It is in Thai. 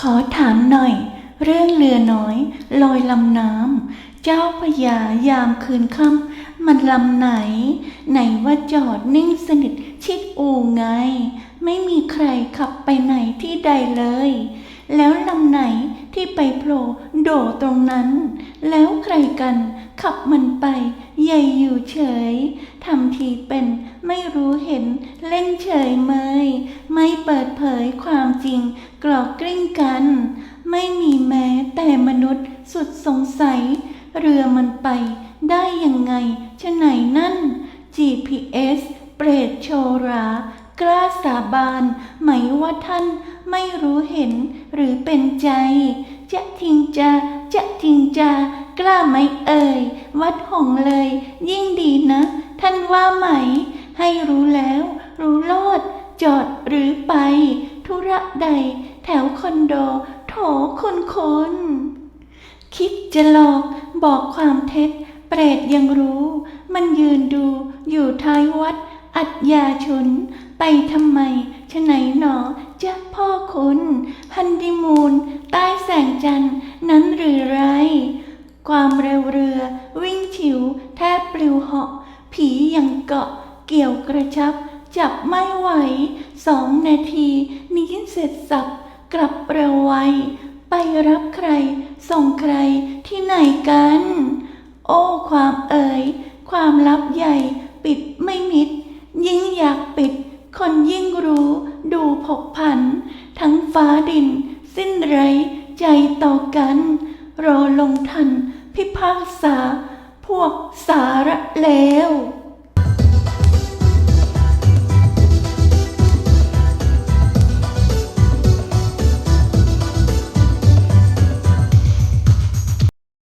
ขอถามหน่อย เรื่องเรือน้อย ลอยลำน้ำ เจ้าพยายามคืนค่ำมันลำไหน ไหนว่าจอดนิ่งสนิทชิดอู่ไง ไม่มีใครขับไปไหนที่ใดเลย แล้วล ที่ไปโผล่โดตรงนั้น แล้วใครกันขับมันไปใหญ่อยู่เฉยทำทีเป็นไม่รู้เห็นเล่นเฉยเมย ไม่เปิดเผยความจริงกรอกกลิ้งกัน ไม่มีแม้แต่มนุษย์สุดสงสัย เรือมันไปได้ยังไงชะไหนนั่น GPS เปรตโชรากล้าสาบานไหมว่าท่านไม่รู้เห็นหรือเป็นใจ จะทิ้งจาจะทิ้งจากล้าไหมเอ่ย วัดหงเลย ยิ่งดีนะ ท่านว่าไหม ให้รู้แล้ว รู้โลด จอดหรือไป ธุระใด แถวคอนโด โถคุณคุณคิดจะหลอกบอกความเท็จ เปรตยังรู้ มันยืนดูอยู่ท้ายวัด อัดยาชุนไปทำไมชะไหนหนอจะพ่อคุณฮันดีมูน ใต้แสงจันทร์นั้นหรือไร ความเร็วเรือวิ่งฉิวแทบปลิวเหาะ ผียังเกาะเกี่ยวกระชับ จับไม่ไหว สองนาทีนี้เสร็จสับ กลับเร็วไว ไปรับใคร ส่งใครที่ไหนกัน โอ้ความเอ่ยความลับใหญ่ปิดไม่มิด ยิ่งอยากปิด คนยิ่งรู้ดูผกผัน ทั้งฟ้าดิน สิ้นไรใจต่อกัน รอลงทันพิพากษา พวกสาระแลว